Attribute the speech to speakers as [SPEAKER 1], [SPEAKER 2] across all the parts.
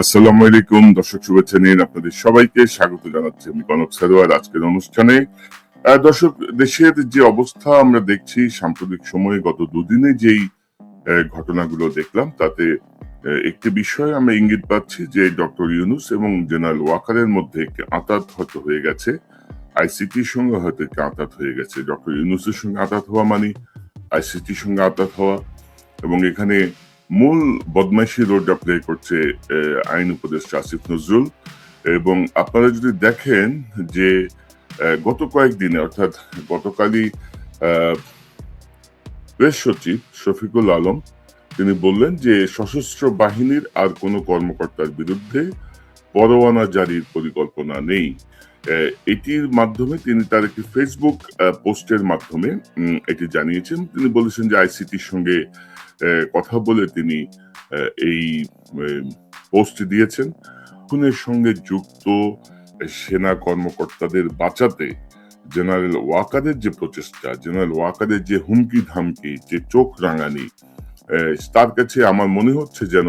[SPEAKER 1] আসসালামু আলাইকুম, দর্শক শুভেচ্ছা নিন আপনাদের সবাইকে স্বাগত জানাচ্ছি আমি কনক সারোয়ার আজকের অনুষ্ঠানে। দর্শক, দেশের যে অবস্থা আমরা দেখছি, সাম্প্রতিক সময়ে গত দুদিনে যেই ঘটনাগুলো দেখলাম, তাতে একটি বিষয় আমরা ইঙ্গিত পাচ্ছি যে ডক্টর ইউনুস এবং জেনারেল ওয়াকারের মধ্যে একটি আঁতাত হয়তো হয়ে গেছে। আইসিটির সঙ্গে হয়তো একটি আঁতাত হয়ে গেছে। ডক্টর ইউনুসের সঙ্গে আঁতাত হওয়া মানে আইসিটির সঙ্গে আঁতাত হওয়া এবং এখানে মূল বদমাইশি রোলটা প্লে করছে আইন উপদেষ্টা আসিফ নজরুল। এবং আপনারা যদি দেখেন যে গত কয়েকদিনে অর্থাৎ গতকালই প্রেস সচিব শফিকুল আলম তিনি বললেন যে সশস্ত্র বাহিনীর আর কোনো কর্মকর্তার বিরুদ্ধে পরোয়ানা জারির পরিকল্পনা নেই। এটির মাধ্যমে তিনি তার একটি ফেসবুক পোস্টের মাধ্যমে এটি জানিয়েছেন। তিনি বলেছেন যে আইসিটির সঙ্গে আহ, কথা বলে তিনি এই পোস্ট দিয়েছেন। খুনের সঙ্গে যুক্ত সেনা কর্মকর্তাদের বাঁচাতে জেনারেল ওয়াকারের যে প্রচেষ্টা, জেনারেল ওয়াকারের যে হুমকি ধামকি যে চোখ রাঙানি তার কাছে আমার মনে হচ্ছে যেন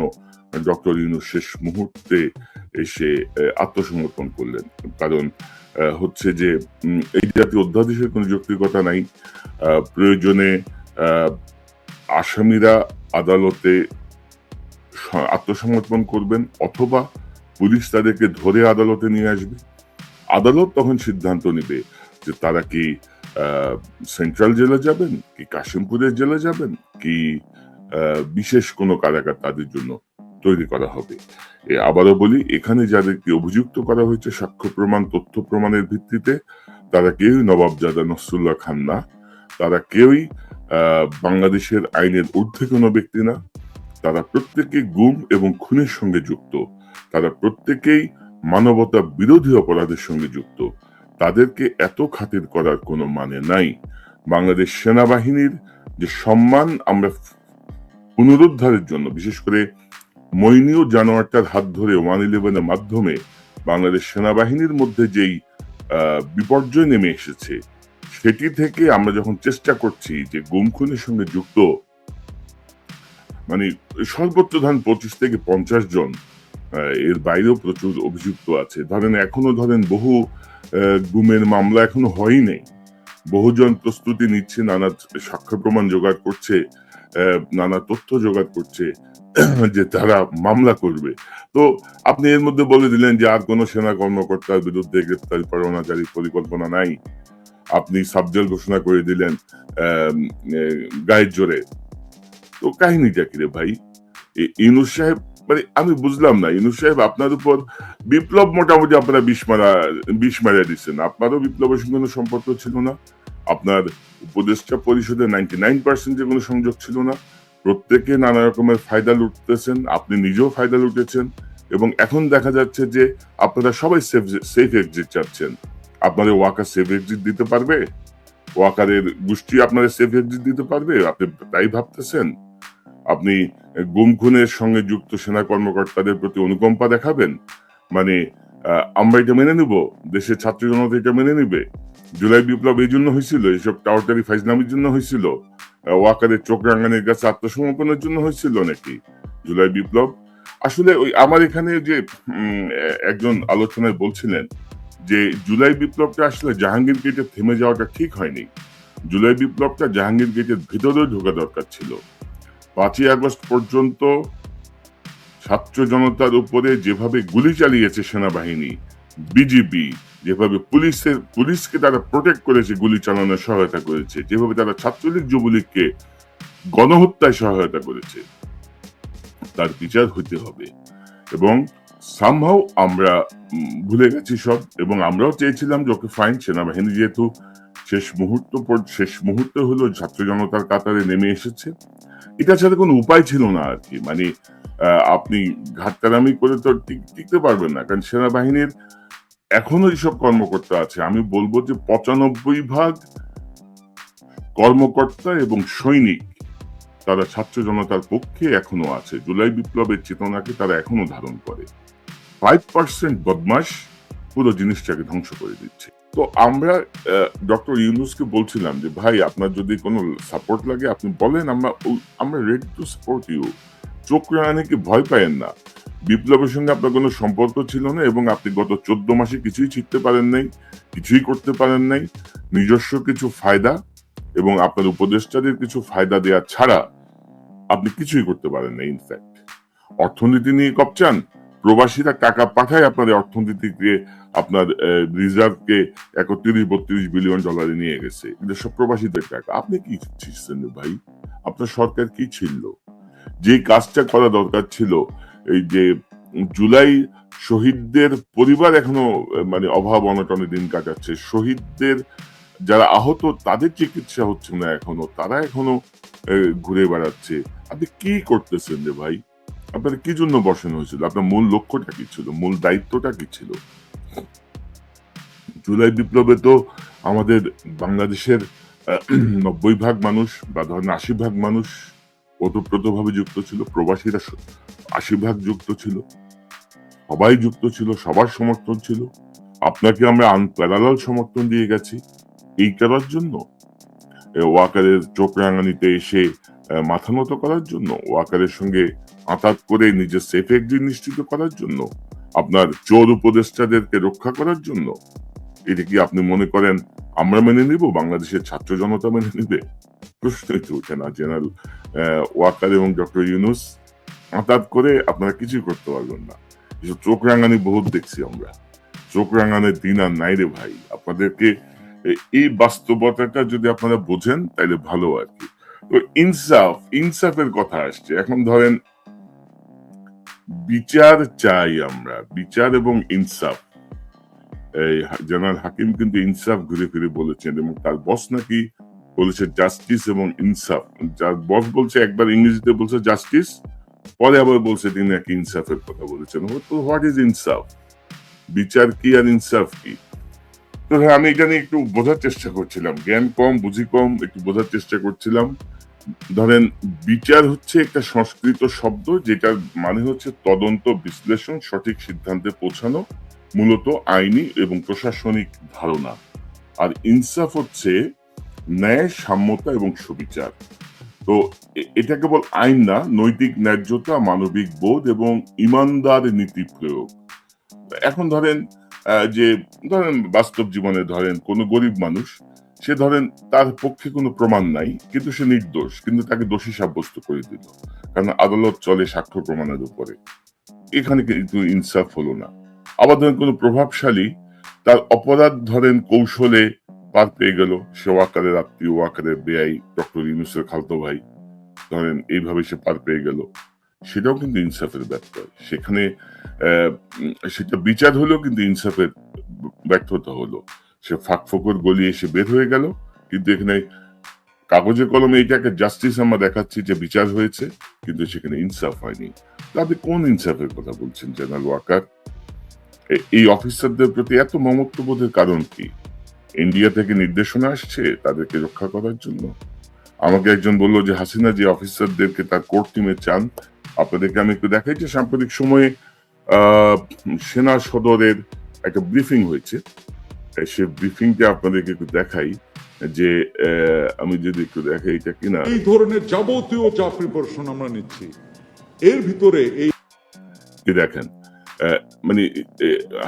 [SPEAKER 1] ডক্টর ইউনুস শেষ মুহূর্তে এসে আত্মসমর্পণ করলেন। কারণ হচ্ছে যে এই জাতীয় অধ্যাদেশের কোনো যৌক্তিকতা নাই। প্রয়োজনে আসামিরা আদালতে আত্মসমর্পণ করবেন অথবা পুলিশ তাদেরকে ধরে আদালতে নিয়ে আসবে। আদালত তখন সিদ্ধান্ত নেবে যে তারা কি সেন্ট্রাল জেলে যাবেন, কি কাশিমপুরের জেলে যাবেন, কি বিশেষ কোনো কারাগার তাদের জন্য তৈরি করা হবে। আবারও বলি, এখানে যাদেরকে অভিযুক্ত করা হয়েছে সাক্ষ্য প্রমাণ, তথ্য প্রমাণের ভিত্তিতে, তারা কেউই নবাবজাদা নসরুল্লাহ খান না। তারা কেউই বাংলাদেশের আইনের ঊর্ধ্বে কোনো ব্যক্তি না। তারা প্রত্যেকে গুম এবং খুনের সঙ্গে যুক্ত। তারা প্রত্যেকেই মানবতা বিরোধী অপরাধের সঙ্গে যুক্ত। তাদেরকে এত খাতির করার কোনো মানে নাই। বাংলাদেশ সেনাবাহিনীর যে সম্মান আমরা পুনরুদ্ধারের জন্য, বিশেষ করে মৈনীয় জানোয়ারটার হাত ধরে ওয়ান ইলেভেনের মাধ্যমে বাংলাদেশ সেনাবাহিনীর মধ্যে যেই বিপর্যয় নেমে এসেছে সেটি থেকে আমরা যখন চেষ্টা করছি যে গুম খুনের সঙ্গে যুক্ত মানে সর্বোচ্চ ধরেন পঁচিশ থেকে পঞ্চাশ জন এর বাইরেও প্রচুর অভিযুক্ত আছে। ধরেন এখনও ধরেন বহু গুমের মামলা এখনও হয়ই নেই বহুজন প্রস্তুতি নিচ্ছে, নানা সাক্ষ্য প্রমাণ জোগাড় করছে নানা তথ্য জোগাড় করছে, যে তারা মামলা করবে। তো আপনি এর মধ্যে বলে দিলেন যে আর কোনো সেনা কর্মকর্তার বিরুদ্ধে গ্রেপ্তারি পরিকল্পনা নাই। আপনি সাবজেল ঘোষণা করে দিলেন গায়ের জোরে। তো কাহিনীটা কি রে ভাই? ইউনুস সাহেব মানে আমি বুঝলাম না ইউনুস সাহেব আপনার উপর বিপ্লব মোটামুটি আপনারা বিষ মারা বিষ মারা দিচ্ছেন। আপনারও বিপ্লবের সঙ্গে কোনো সম্পর্ক ছিল না, আপনার উপদেষ্টা পরিষদে নাইনটি নাইন পার্সেন্টের কোনো সংযোগ ছিল না, প্রত্যেকে নানা রকমের ফায়দা লুটতেছেন, আপনি নিজেও ফায়দা লুটেছেন, এবং এখন দেখা যাচ্ছে যে আপনারা সবাই সেফ সেফ এক্সিট চাচ্ছেন। আপনাদের ওয়াকার সেফ এক্সিট দিতে পারবে? ওয়াকারের গোষ্ঠী আপনাদের সেফ এক্সিট দিতে পারবে? আপনি তাই ভাবতেছেন? আপনি গুম খুনের সঙ্গে যুক্ত সেনা কর্মকর্তাদের প্রতি অনুকম্পা দেখাবেন? মানে আমরা এটা মেনে নিব? দেশের ছাত্র জনতা এটা মেনে নিবে? জুলাই বিপ্লব এই জন্য হয়েছিল এইসব টাওয়ারটারি ফাইজনামির জন্য হয়েছিল। ওয়াকারের চোখ রাঙানির কাছে আত্মসমর্পণের জন্য হয়েছিল নাকি? জুলাই বিপ্লব? আসলে ওই আমার এখানে যে একজন আলোচনায় বলছিলেন যে জুলাই বিপ্লবটা আসলে জাহাঙ্গীর গেটে থেমে যাওয়াটা ঠিক হয়নি। জুলাই বিপ্লবটা জাহাঙ্গীর গেটের ভিতরেও ঢোকা দরকার ছিল। পাঁচই আগস্ট পর্যন্ত ছাত্র জনতার উপরে যেভাবে গুলি চালিয়েছে সেনাবাহিনী, বিজিবি, যেভাবে পুলিশের, পুলিশকে তারা প্রোটেক্ট করেছে, গুলি চালানোর সহায়তা করেছে, যেভাবে তারা ছাত্রলীগ যুবলীগকে গণহত্যায় সহায়তা করেছে, তার বিচার হইতে হবে। এবং সামহাও আমরা ভুলে গেছি সব এবং আমরাও চেয়েছিলাম যে ওকে ফাইন সেনাবাহিনী যেহেতু শেষ মুহূর্ত পর- শেষ মুহূর্তে হলো ছাত্র জনতার কাতারে নেমে এসেছে, এটা ছাড়া কোনো উপায় ছিল না আর কি। মানে আপনি ঘাটতারামি করে তো টিকতে পারবেন না, কারণ সেনাবাহিনীর এখনও যেসব কর্মকর্তা আছে। আমি বলব যে পঁচানব্বই ভাগ কর্মকর্তা এবং সৈনিক তারা ছাত্র জনতার পক্ষে এখনও আছে। জুলাই বিপ্লবের চেতনাকে তারা এখনও ধারণ করে। ফাইভ পার্সেন্ট বদমাস পুরো জিনিসটাকে ধ্বংস করে দিচ্ছে। তো আমরা ডক্টর ইউনুসকে বলছিলাম যে, ভাই, আপনার যদি কোনো সাপোর্ট লাগে, আপনি বলেন, আমরা আমরা রেডি টু সাপোর্ট ইউ চোখ রাঙানিকে ভয় পায়েন না। বিপ্লবের সঙ্গে আপনার কোনো সম্পর্ক ছিল না এবং আপনি গত চোদ্দ মাসে কিছুই শিখতে পারেন নাই, কিছুই করতে পারেন নাই। নিজস্ব কিছু ফায়দা এবং আপনার উপদেষ্টাদের কিছু ফায়দা দেওয়া ছাড়া আপনি কিছুই করতে পারেন না ইনফ্যাক্ট অর্থনীতি নিয়ে কপচান প্রবাসীরা টাকা পাঠায় আপনার অর্থনীতিকে আপনার রিজার্ভকে একত্রিশ বত্রিশ বিলিয়ন ডলারে নিয়ে গেছে। কিন্তু সব প্রবাসীদের টাকা। আপনি কি ছিলেন ভাই? আপনার সরকার কি ছিল যে কাজটা করা দরকার ছিল, এই যে জুলাই শহীদদের পরিবার এখনও মানে অভাব অনটনে দিন কাটাচ্ছে, শহীদদের যারা আহত তাদের চিকিৎসা হচ্ছে না এখনও, তারা এখনও ঘুরে বেড়াচ্ছে। আপনি কি করতেছেন রে ভাই? আপনার কি জন্য বসানো হয়েছিল? আপনার মূল লক্ষ্যটা কি ছিল? মূল দায়িত্বটা কি ছিল? জুলাই বিপ্লবে তো আমাদের বাংলাদেশের নব্বই ভাগ মানুষ বা ধরেন আশি ভাগ মানুষ ওতপ্রোতভাবে যুক্ত ছিল, প্রবাসীরা আশি ভাগ যুক্ত ছিল, সবাই যুক্ত ছিল, সবার সমর্থন ছিল। আপনাকে আমরা আনপ্যারালাল সমর্থন দিয়ে গেছি। এই করার জন্য ওয়াকারের চোখ রাঙানিতে এসে মাথা নত করার জন্য, ওয়াকারের সঙ্গে আতাত করে নিজের সেফ এক্সিট নিশ্চিত করার জন্য, আপনার চোর উপদেষ্টাদেরকে রক্ষা করার জন্য। এটা কি আপনি মনে করেন আমরা মেনে নিব? বাংলাদেশের ছাত্র জনতা মেনে নিবে? প্রশ্নই তো না, জেনারেল ওয়াকার এবং ডক্টর ইউনুস। করে আপনারা কিছুই করতে পারবেন না। এসব চোখ রাঙানি বহুত দেখছি আমরা। চোখ রাঙানোর দিন আর নাই রে ভাই। আপনাদেরকে এই বাস্তবতাটা যদি আপনারা বোঝেন তাহলে ভালো আর কি। তো ইনসাফ, ইনসাফের কথা আসছে। এখন ধরেন বিচার চাই আমরা, বিচার এবং ইনসাফ। এই জেনারেল হাকিম কিন্তু ইনসাফ ঘুরে ফিরে বলেছেন এবং তার বস নাকি বলেছে জাস্টিস এবং ইনসাফ। যার বস বলছে একবার ইংরেজিতে বলছে জাস্টিস, পরে আবার বলছে তিনি নাকি ইনসাফের কথা বলেছেন। হোয়াট ইজ ইনসাফ? বিচার কি আর ইনসাফ কি? তো হ্যাঁ আমি এটা নিয়ে একটু বোঝার চেষ্টা করছিলাম। জ্ঞান কম, বুঝি কম, একটু বোঝার চেষ্টা করছিলাম। ধরেন, বিচার হচ্ছে একটা সংস্কৃত শব্দ, যেটার মানে হচ্ছে তদন্ত, বিশ্লেষণ, সঠিক সিদ্ধান্তে পৌঁছানো, মূলত আইনি এবং প্রশাসনিক ধারণা। আর ইনসাফ হচ্ছে ন্যায়, সাম্যতা এবং সুবিচার। তো এটা কেবল আইন না, নৈতিক ন্যায্যতা, মানবিক বোধ এবং ইমানদার নীতি প্রয়োগ। এখন ধরেন যে, ধরেন বাস্তব জীবনে ধরেন কোনো গরিব মানুষ সে ধরেন তার পক্ষে কোনো প্রমাণ নাই, কিন্তু সে নির্দোষ, কিন্তু তাকে দোষী সাব্যস্ত করে দিল। কারণ আদালত চলে সাক্ষ্য প্রমাণের উপরে। এখানে কিন্তু ইনসাফ হলো না। আবার ধরেন কোনো প্রভাবশালী তার অপরাধ ধরেন কৌশলে পার পেয়ে গেল। সে ওয়াকারের আত্মীয় ওয়াকারের বেআই, ডক্টর ইউনুসের খালতো ভাই, ধরেন এইভাবে সে পার পেয়ে গেল। সেটাও কিন্তু ইনসাফের ব্যর্থ সেখানে সেটা বিচার হলেও কিন্তু ইনসাফের ব্যর্থতা হলো। সে ফাঁক ফোকর গলিয়ে এসে বের হয়ে গেল। কিন্তু এখানে কাগজে কলমে এটাকে জাস্টিস আমরা দেখাচ্ছি যে বিচার হয়েছে, কিন্তু সেখানে ইনসাফ হয়নি। আপনি কোন ইনসাফের কথা বলছেন জেনারেল ওয়াকার এই অফিসারদের প্রতি এত মমত্ববোধের কারণ কি? ইন্ডিয়া থেকে নির্দেশনা আসছে তাদেরকে রক্ষা করার জন্য? আমাকে একজন বলল যে হাসিনা যে অফিসারদেরকে তার কোর্ট টিমে চান, আপনাদেরকে আমি একটু দেখাই যে সাম্প্রতিক সময়ে সেনা সদরের একটা ব্রিফিং হয়েছে। সে ব্রিফিংটা আপনাদেরকে একটু দেখাই যে আমি যদি একটু দেখাই এটা কিনা।
[SPEAKER 2] এই ধরনের যাবতীয় যা প্রিপারেশন আমরা নিচ্ছি। এর ভিতরে এই
[SPEAKER 1] দেখেন মানে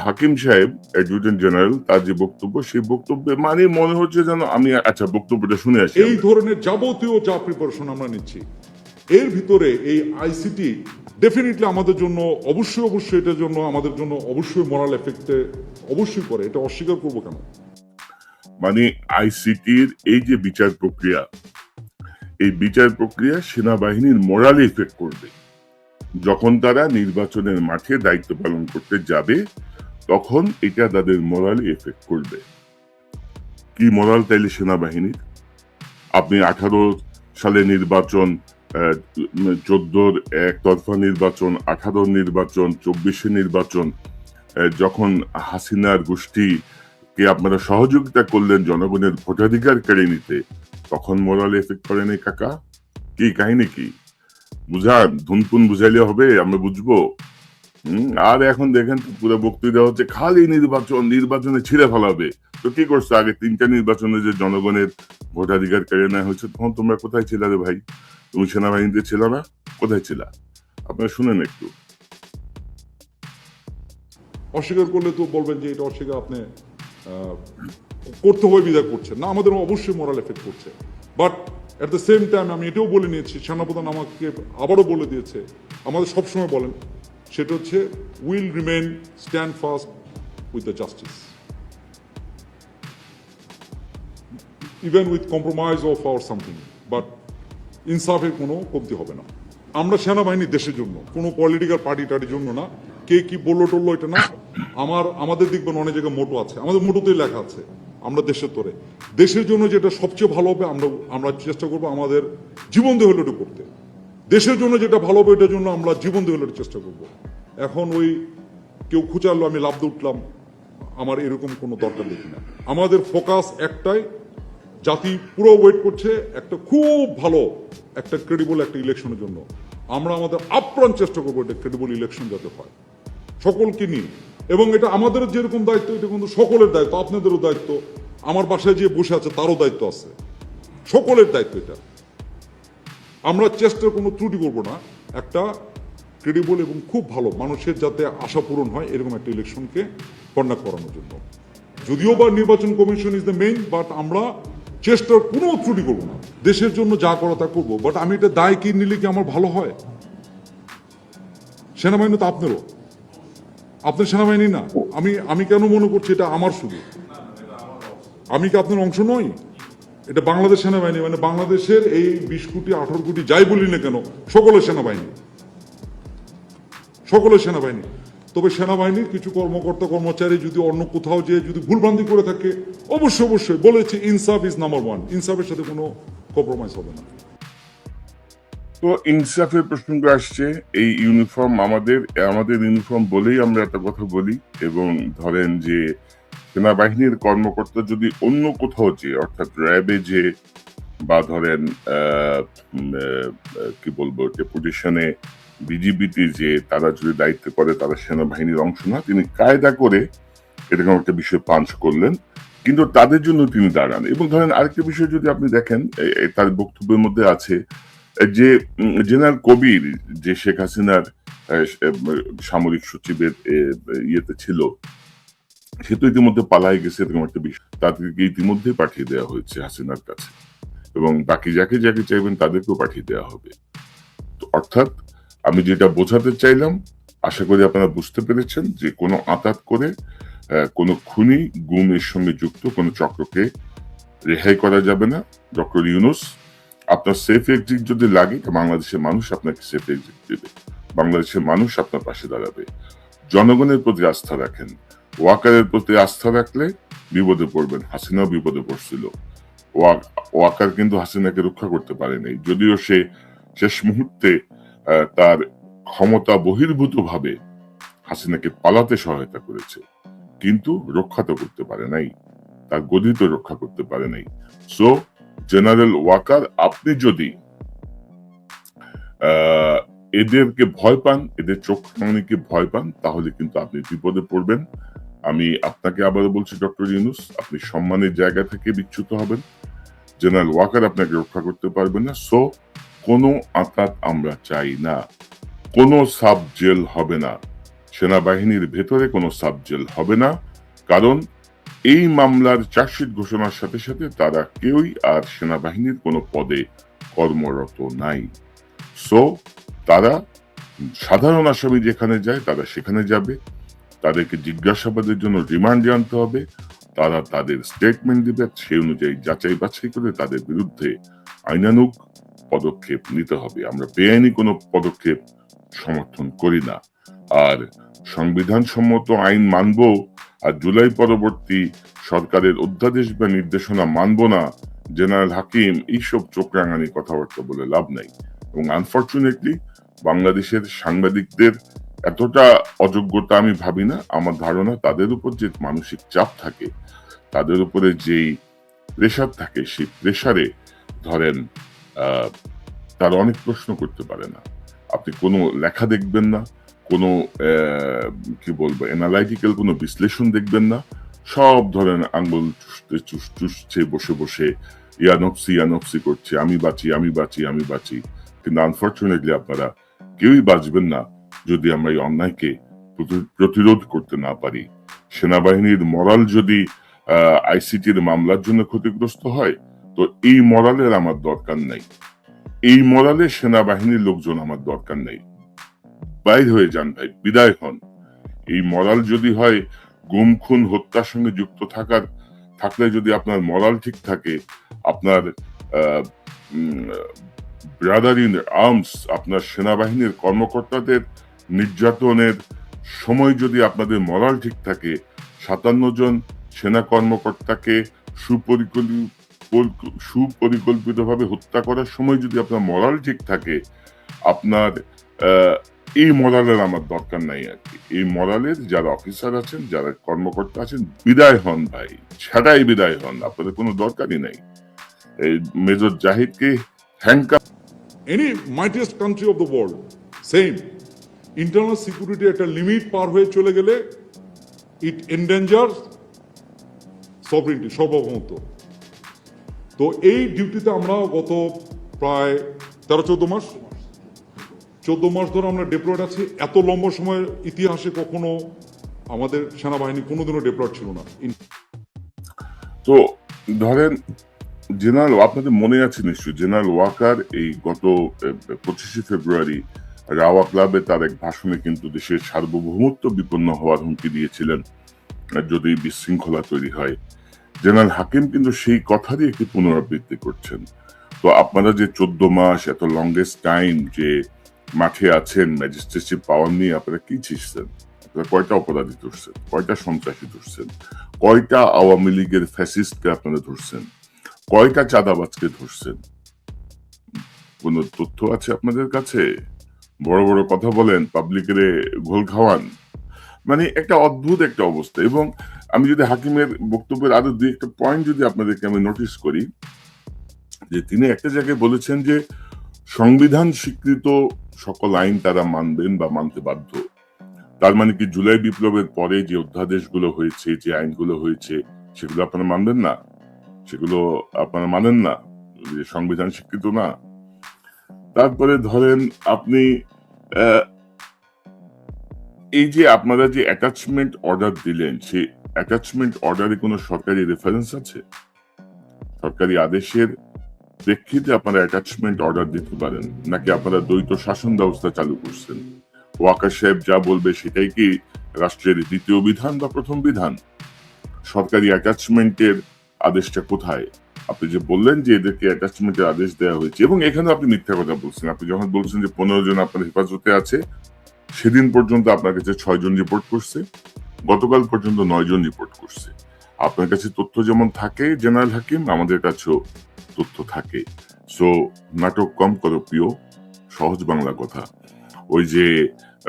[SPEAKER 1] হাকিম সাহেব অ্যাডভোকেট জেনারেল তার যে বক্তব্য সেই বক্তব্যে মানে মনে হচ্ছে যেন আমি আচ্ছা বক্তব্যটা শুনে আসি
[SPEAKER 2] এই। ধরনের যাবতীয় যা প্রিপারেশন আমরা নিচ্ছি। এর ভিতরে এই আইসিটি ডেফিনেটলি আমাদের জন্য, অবশ্যই অবশ্যই এটার জন্য, আমাদের জন্য অবশ্যই মোরাল এফেক্টে অবশ্যই করে এটা অস্বীকার করব কেন?
[SPEAKER 1] মানে আইসিটির এই যে বিচার প্রক্রিয়া, এই বিচার প্রক্রিয়া সেনাবাহিনীর মোরাল এফেক্ট করবে। যখন তারা নির্বাচনের মাঠে দায়িত্ব পালন করতে যাবে, তখন এটা তাদের মোরাল এফেক্ট করবে। কি মোরাল তাইলে সেনাবাহিনীর? আপনি আঠারো সালে নির্বাচন চোদ্দোর একতরফা নির্বাচন আঠারো নির্বাচন, চব্বিশে নির্বাচন যখন হাসিনার গোষ্ঠী কে আপনারা সহযোগিতা করলেন জনগণের ভোটাধিকার কেড়ে নিতে, তখন মোরাল এফেক্ট করেনি কাকা? কি কাহিনী কি? বুঝান ধুনপুন বুঝাইলে হবে, আমরা বুঝব। আর এখন দেখেন পুরো বক্তৃতা হচ্ছে খালি নির্বাচন, নির্বাচনে ছিঁড়ে ফেলাবে। তো কি করছ? আগে তিনটা নির্বাচনে যে জনগণের ভোটাধিকার কেড়ে নেওয়া হয়েছে, তখন তোমরা কোথায় ছিলে ভাই? তুমি সেনাবাহিনীতে ছিল না? কোথায় ছিলা? আপনারা শুনেন একটু।
[SPEAKER 2] অস্বীকার করলে তো বলবেন যে এটা অস্বীকার আপনি করতে হয় বিদায় করছেন। না আমাদের অবশ্যই মোরাল এফেক্ট করছে। But at the same time আমি এটাও বলে নিয়েছি, সেনাপ্রধান আমাকে আবারও বলে দিয়েছে, আমাদের সবসময় বলেন, সেটা হচ্ছে will remain stand fast with the justice even with compromise of our something but ইনসাফের কোনো কমতি হবে না। আমরা সেনাবাহিনী দেশের জন্য, কোনো পলিটিক্যাল পার্টি টার্টির জন্য না। কে কি বলল টললো এটা না। আমার, আমাদের দেখবেন অনেক জায়গায় মোটো আছে। আমাদের মোটোতেই লেখা আছে, আমরা দেশের তোরে। দেশের জন্য যেটা সবচেয়ে ভালো হবে, আমরা আমরা চেষ্টা করব আমাদের জীবন দিয়ে হলে করতে দেশের জন্য যেটা ভালো হবে, এটার জন্য আমরা জীবন দিয়ে হলে চেষ্টা করব। এখন ওই কেউ খুঁচালো, আমি লাভ উঠলাম আমার এরকম কোনো দরকার দেখি না। আমাদের ফোকাস একটাই, জাতি পুরো ওয়েট করছে, একটা খুব ভালো একটা ক্রেডিবল একটা ইলেকশনের জন্য। আমরা আমাদের আপ্রাণ চেষ্টা করব এটা ক্রেডিবল ইলেকশন যাতে হয়। সকলকে নিয়ে। এবং এটা আমাদের যেরকম দায়িত্ব, এটা কিন্তু সকলের দায়িত্ব, আপনাদেরও দায়িত্ব। আমার বাসায় যে বসে আছে, তারও দায়িত্ব আছে। সকলের দায়িত্ব এটা। আমরা চেষ্টার কোনো ত্রুটি করব না। একটা ক্রেডিবল এবং খুব ভালো মানুষের যাতে আশা পূরণ হয়, এরকম একটা ইলেকশনকে কন্ডাক্ট করানোর জন্য। যদিও বা নির্বাচন commission is the main but আমরা চেষ্টার কোনো ত্রুটি করব না। দেশের জন্য যা করা তা করব বাট আমি এটা দায় কি নিলে কি আমার ভালো হয়? সেনাবাহিনী তো আপনারও। আপনার সেনাবাহিনী না। আমি আমি কেন মনে করছি এটা আমার শুধু? আমি কি আপনার অংশ নই? এটা বাংলাদেশ সেনাবাহিনী মানে বাংলাদেশের এই বিশ কোটি, আঠারো কোটি যাই বলি না কেন, সকলের সেনাবাহিনী। সকলের সেনাবাহিনী। তবে সেনাবাহিনীর কিছু কর্মকর্তা, কর্মচারী যদি অন্য কোথাও যে যদি ভুলভ্রান্তি করে থাকে, অবশ্যই অবশ্যই বলেছে, ইনসাফ ইজ নাম্বার ওয়ান ইনসাফের সাথে কোনো কম্প্রোমাইজ হবে না।
[SPEAKER 1] তো ইনসাফের প্রসঙ্গ আসছে, এই ইউনিফর্ম আমাদের আমাদের ইউনিফর্ম বলেই আমরা একটা কথা বলি, এবং ধরেন যে সেনাবাহিনীর কর্মকর্তা যদি অন্য কোথাও যে অর্থাৎ র্যাবে যে বা ধরেন কি বলব ডেপুটেশনে বিজিবিতে যে তারা যদি দায়িত্ব করে, তারা সেনাবাহিনীর অংশ না, তিনি কায়দা করে এরকম একটা বিষয় পাঞ্চ করলেন। কিন্তু তাদের জন্য তিনি দাঁড়ান। এবং ধরেন আরেকটা বিষয় যদি আপনি দেখেন তার বক্তব্যের মধ্যে আছে যে জেনারেল কবির যে শেখ হাসিনার সামরিক সচিবের ইয়েতে ছিল, সে তো ইতিমধ্যে পালাই গেছে এরকম একটা বিষয়। তাদেরকে ইতিমধ্যে পাঠিয়ে দেওয়া হয়েছে হাসিনার কাছে। এবং বাকি যাকে যাকে চাইবেন তাদেরকেও পাঠিয়ে দেওয়া হবে। অর্থাৎ আমি যেটা বোঝাতে চাইলাম, আশা করি আপনারা বুঝতে পেরেছেন যে কোনো আতাত করে কোনো খুনি গুমের সঙ্গে যুক্ত, কোনো চক্রকে রেহাই করা যাবে না। ডক্টর ইউনুস, আপনার সেফ এক্সিট যদি লাগে, তো বাংলাদেশের মানুষ আপনাকে সেফ এক্সিট দেবে। বাংলাদেশের মানুষ আপনার পাশে দাঁড়াবে। জনগণের প্রতি আস্থা রাখেন। ওয়াকারের প্রতি আস্থা রাখলে বিপদে পড়বেন। হাসিনাও বিপদে পড়ছিল। ওয়া- ওয়াকার কিন্তু হাসিনাকে রক্ষা করতে পারেনি। যদিও সে শেষ মুহূর্তে তার ক্ষমতা বহির্ভূত ভাবে হাসিনাকে পালাতে সহায়তা করেছে, কিন্তু রক্ষা তো করতে পারে নাই, তার গদি তো রক্ষা করতে পারে নাই। সো জেনারেল ওয়াকার আপনি যদি এদেরকে ভয় পান, এদের চোখ রাঙানিকে ভয় পান, তাহলে কিন্তু আপনি বিপদে পড়বেন। আমি আপনাকে আবারও বলছি, ডক্টর ইউনুস, আপনি সম্মানের জায়গা থেকে বিচ্যুত হবেন। জেনারেল ওয়াকার আপনাকে রক্ষা করতে পারবেন না। সো কোনো আঘাত আমরা চাই না। কোনো সাব জেল হবে না। সেনাবাহিনীর ভেতরে কোনো সাব জেল হবে না। কারণ এই মামলার চার্জশিট ঘোষণার সাথে সাথে তারা কেউই আর সেনাবাহিনীর কোনো পদে কর্মরত নাই। সো তারা সাধারণ আসামি যেখানে যায়, তারা সেখানে যাবে। তাদেরকে জিজ্ঞাসাবাদের জন্য রিমান্ডে আনতে হবে। তারা তাদের স্টেটমেন্ট দেবে, সেই অনুযায়ী যাচাই বাছাই করে তাদের বিরুদ্ধে আইনানুগ পদক্ষেপ নিতে হবে। আমরা বেআইনি কোনো পদক্ষেপ সমর্থন করি না। আর সংবিধান সম্মত আইন মানব আর জুলাই পরবর্তী সরকারের অধ্যাদেশ বা নির্দেশনা মানব না, জেনারেল হাকিম এইসব চোখ রাঙানি কথাবার্তা বলে লাভ নাই। এবং আনফর্চুনেটলি বাংলাদেশের সাংবাদিকদের এতটা অযোগ্যতা আমি ভাবি না। আমার ধারণা তাদের উপর যে মানসিক চাপ থাকে, তাদের উপরে যেই প্রেশার থাকে, সেই প্রেশারে ধরেন তারা অনেক প্রশ্ন করতে পারে না। আপনি কোনো লেখা দেখবেন না, কোনো কি বলব অ্যানালাইটিক্যাল কোনো বিশ্লেষণ দেখবেন না। সব ধরেন আঙ্গুল চুষতে, চুষ, চুষছে, বসে বসে, ইয়ানপসি ইয়ানপসি করছে, আমি বাঁচি আমি বাঁচি আমি বাঁচি। কিন্তু আনফর্চুনেটলি আপনারা কেউই বাঁচবেন না যদি আমরা এই অন্যায়কে প্রতিরোধ করতে না পারি। সেনাবাহিনীর মরাল যদি আইসিটির মামলার জন্য ক্ষতিগ্রস্ত হয় তো এই মরালের আমার দরকার নেই। এই মরালে সেনাবাহিনীর লোকজন আমার দরকার নেই। বাইর হয়ে যান ভাই, বিদায় হন। এই মরাল যদি হয়, গুম, খুন, হত্যার সঙ্গে যুক্ত থাকার, থাকলে যদি আপনার মরাল ঠিক থাকে, আপনার ব্রাদার ইন আর্মস আপনার সেনাবাহিনীর কর্মকর্তাদের নির্যাতনের সময় যদি আপনাদের মরাল ঠিক থাকে, সাতান্ন জন সেনা কর্মকর্তাকে সুপরিকল্পিত সুপরিকল্পিতভাবে হত্যা করার সময় যদি আপনার মরাল ঠিক থাকে, আপনার এই মরালের আমার দরকার নাই আর কি। এই মরালের যারা অফিসার আছেন, যারা কর্মকর্তা আছেন, বিদায় হন ভাই ছাড়াই বিদায় হন, আপনাদের কোনো দরকারই নাই। এই মেজর জাহিদকে হ্যাংকা
[SPEAKER 2] any mightiest country of the world same internal security একটা লিমিট পার হয়ে চলে গেলে ইট এন্ডেঞ্জার সভরিনটি সার্বভৌমত্ব। তো এই ডিউটিতে আমরা গত প্রায় তেরো, চোদ্দ মাস চোদ্দ মাস ধরে আমরা ডেপ্লয়েড আছি। এত লম্বা সময়ের ইতিহাসে কখনো আমাদের সেনাবাহিনী কোনোদিনও ডেপ্লয়েড ছিল না।
[SPEAKER 1] তো ধরেন জেনারেল আপনাদের মনে আছে নিশ্চয়ই জেনারেল ওয়াকার এই গত পঁচিশে ফেব্রুয়ারি রাওয়া ক্লাবে তার এক ভাষণে কিন্তু দেশের সার্বভৌমত্ব বিপন্ন হওয়ার হুমকি দিয়েছিলেন, যদি বিশৃঙ্খলা তৈরি হয়। জেনারেল হাকিম কিন্তু সেই কথারই একটি পুনরাবৃত্তি করছেন। তো আপনারা যে চোদ্দ মাস এত লংগেস্ট টাইম যে মাঠে আছেন ম্যাজিস্ট্রেসি পাওয়ার নিয়ে আপনারা কি ছিসছেন আপনারা কয়টা অপরাধী ধরছেন? কয়টা সন্ত্রাসী ধরছেন? কয়টা আওয়ামী লীগের ফ্যাসিস্টকে আপনারা ধরছেন? কয়টা চাঁদাবাজকে ধরছেন? কোন তথ্য আছে আপনাদের কাছে? বড় বড় কথা বলেন পাবলিকের ঘোল খাওয়ান। মানে একটা অদ্ভুত একটা অবস্থা এবং আমি যদি হাকিমের বক্তব্যের আরও দুই একটা পয়েন্ট যদি আপনাদেরকে আমি নোটিস করি, যে তিনি একটা জায়গায় বলেছেন যে সংবিধান স্বীকৃত সকল আইন তারা মানবেন বা মানতে বাধ্য। তার মানে কি জুলাই বিপ্লবের পরে যে অধ্যাদেশগুলো হয়েছে, যে আইনগুলো হয়েছে, সেগুলো আপনারা মানবেন না? সেগুলো আপনারা মানেন না? সংবিধান স্বীকৃত না? তারপরে ধরেন আপনি এই যে আপনারা যে অ্যাটাচমেন্ট অর্ডার দিলেন সেই অ্যাটাচমেন্ট অর্ডারে কোনো সরকারি রেফারেন্স আছে? সরকারি আদেশের প্রেক্ষিতে আপনারা অ্যাটাচমেন্ট অর্ডার দিতে পারেন, নাকি আপনারা দ্বৈত শাসন ব্যবস্থা চালু করছেন? ওয়াকার সাহেব যা বলবে সেটাই কি রাষ্ট্রের দ্বিতীয় বিধান বা প্রথম বিধান? সরকারি অ্যাটাচমেন্টের আদেশটা কোথায়? আপনি যে বললেন যে এদেরকে অ্যাটাচমেন্টের আদেশ দেওয়া হয়েছে, এবং এখানে আপনি মিথ্যা কথা বলছেন। আপনি যখন বলছেন যে পনেরো জন আপনার হেফাজতে আছে, সেদিন পর্যন্ত আপনার কাছে ছয় জন রিপোর্ট করছে। গতকাল পর্যন্ত নয় জন রিপোর্ট করছে। আপনার কাছে তথ্য যেমন থাকে, জেনারেল হাকিম, আমাদের কাছেও তথ্য থাকে। সো নাটক কম করো প্রিয় সহজ বাংলা কথা। ওই যে,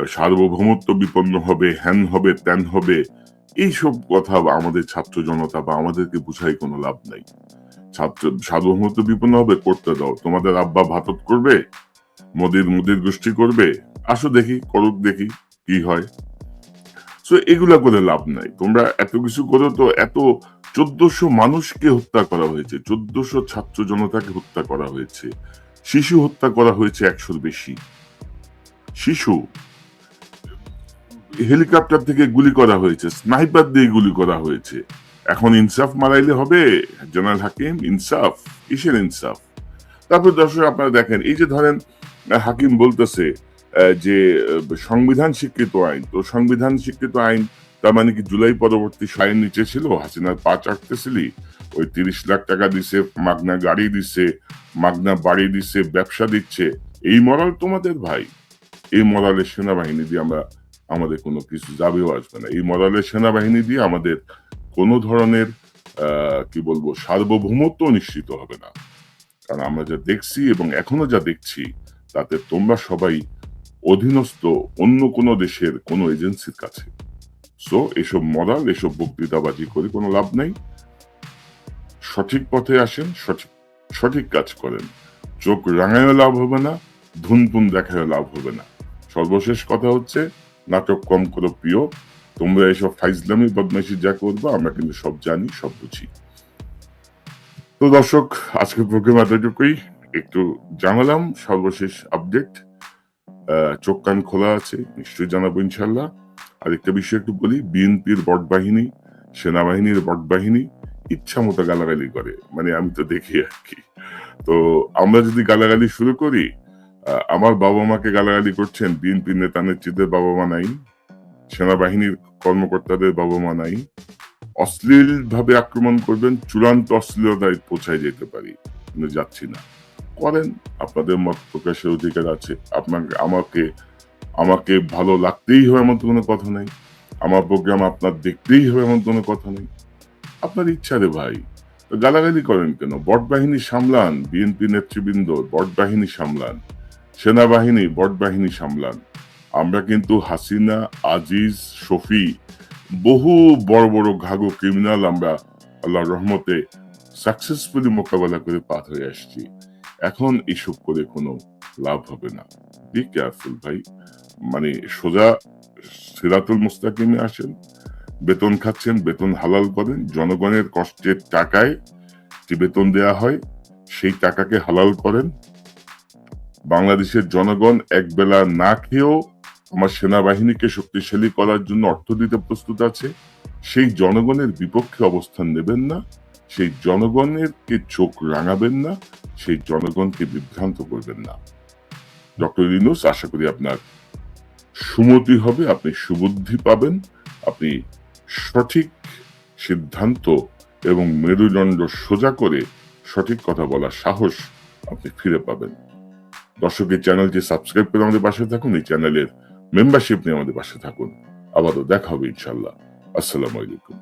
[SPEAKER 1] সার্বভৌমত্ব বিপন্ন হবে হ্যান হবে ত্যান হবে, এইসব কথা আমাদের ছাত্র জনতা বা আমাদেরকে বুঝাই কোনো লাভ নাই। ছাত্র, সার্বভৌমত্ব বিপন্ন হবে, করতে দাও। তোমাদের আব্বা ভাতত করবে, মোদির মুদির গোষ্ঠী করবে। আসো দেখি, করুক দেখি, কি হয়। সো এগুলা করে লাভ নাই। তোমরা এত কিছু করো তো এত চোদ্দশো মানুষকে হত্যা করা হয়েছে, চোদ্দশো ছাত্র জনতাকে হত্যা করা হয়েছে, শিশু হত্যা করা হয়েছে একশোর বেশি। শিশু, হেলিকপ্টার থেকে গুলি করা হয়েছে, স্নাইপার দিয়ে গুলি করা হয়েছে। এখন ইনসাফ মারাইলে হবে, জেনারেল হাকিম, ইনসাফ, কিসের ইনসাফ? তারপর দর্শক আপনারা দেখেন, এই যে ধরেন, হাকিম বলতেছে যে সংবিধান স্বীকৃত আইন, তো সংবিধান স্বীকৃত আইন, তার মানে কি জুলাই পরবর্তী আইন নিচে ছিল? হাসিনার পা চাটতেছিলি ওই তিরিশ লাখ টাকা দিছে, মাগনা গাড়ি দিছে, মাগনা বাড়ি দিছে, ব্যবসা দিচ্ছে। এই মরাল তোমাদের ভাই। এই মরালের সেনাবাহিনী দিয়ে আমরা, আমাদের কোনো কিছু যাবেও আসবে না। এই মরালের সেনাবাহিনী দিয়ে আমাদের কোনো ধরনের কি বলব, সার্বভৌমত্ব নিশ্চিত হবে না। কারণ আমরা যা দেখছি এবং এখনও যা দেখছি, তাতে তোমরা সবাই অধীনস্থ অন্য কোনো দেশের কোনো এজেন্সির কাছে। সো এসব মরাল, এসব বক্তৃতাবাজি করে কোনো লাভ নাই। সঠিক পথে আসেন, সঠিক সঠিক কাজ করেন। চোখ রাঙায়ও লাভ হবে না, ধুনপুন দেখায়ও লাভ হবে না। সর্বশেষ কথা হচ্ছে, নাটক কম করো প্রিয়। তোমরা এসব ফাইজলামি, বদমাইশি যা করব, আমরা কিন্তু সব জানি, সব বুঝি। তো দর্শক, আজকের প্রোগ্রাম এতটুকুই। একটু জানালাম সর্বশেষ আপডেট চোখ কান খোলা আছে, নিশ্চয়ই জানাব ইনশাল্লাহ আরেকটা বিষয় একটু বলি, বিএনপির বট বাহিনী, সেনাবাহিনীর বট বাহিনী ইচ্ছা মতো গালাগালি করে মানে আমি তো দেখি আর কি। তো আমরা যদি গালাগালি শুরু করি আমার বাবা মাকে গালাগালি করছেন, বিএনপি নেতা নেত্রীদের বাবা মা নাই, সেনাবাহিনীর কর্মকর্তাদের বাবা মা নাই অশ্লীল ভাবে আক্রমণ করবেন, চূড়ান্ত অশ্লীলতায় পৌঁছায় যেতে পারি যাচ্ছি না। করেন, আপনাদের মত প্রকাশের অধিকার আছে। আপনাকে, আমাকে আমাকে ভালো লাগতেই হবে এমন কোনো কথা নেই। আমার প্রোগ্রাম আপনার দেখতেই হবে এমন কোনো কথা নেই। আপনার ইচ্ছা রে ভাই। গালাগালি করেন কেন? বট বাহিনী সামলান বিএনপি নেতৃবৃন্দ, বট বাহিনী সামলান। সেনাবাহিনী, বট বাহিনী সামলান। আমরা কিন্তু হাসিনা, আজিজ, শফি, বহু বড় বড় ঘাগো ক্রিমিনাল আমরা আল্লাহর রহমতে সাকসেসফুলি মোকাবেলা করে পার হয়ে আসছি। এখন এসব করে কোনো লাভ হবে না। বি কেয়ারফুল ভাই। মানে সোজা সিরাতুল মুস্তাকিমে আসেন, বেতন খাচ্ছেন, বেতন হালাল করেন, জনগণের কষ্টের টাকায় যে বেতন দেয়া হয়, সেই টাকাকে হালাল করেন। বাংলাদেশের জনগণ একবেলা না খেয়েও আমার সেনাবাহিনীকে শক্তিশালী করার জন্য অর্থ দিতে প্রস্তুত আছে। সেই জনগণের বিপক্ষে অবস্থান নেবেন না। সেই জনগণের কে চোখ রাঙাবেন না, সেই জনগণকে বিভ্রান্ত করবেন না। ডক্টর ইনুস আশা করি আপনার সুমতি হবে, আপনি সুবুদ্ধি পাবেন, আপনি সঠিক সিদ্ধান্ত এবং মেরুদণ্ড সোজা করে সঠিক কথা বলার সাহস আপনি ফিরে পাবেন। দর্শক, এই চ্যানেলটি সাবস্ক্রাইব করে আমাদের পাশে থাকুন, এই চ্যানেলের মেম্বারশিপ নিয়ে আমাদের পাশে থাকুন। আবারও দেখা হবে ইনশাল্লাহ আসসালামু আলাইকুম।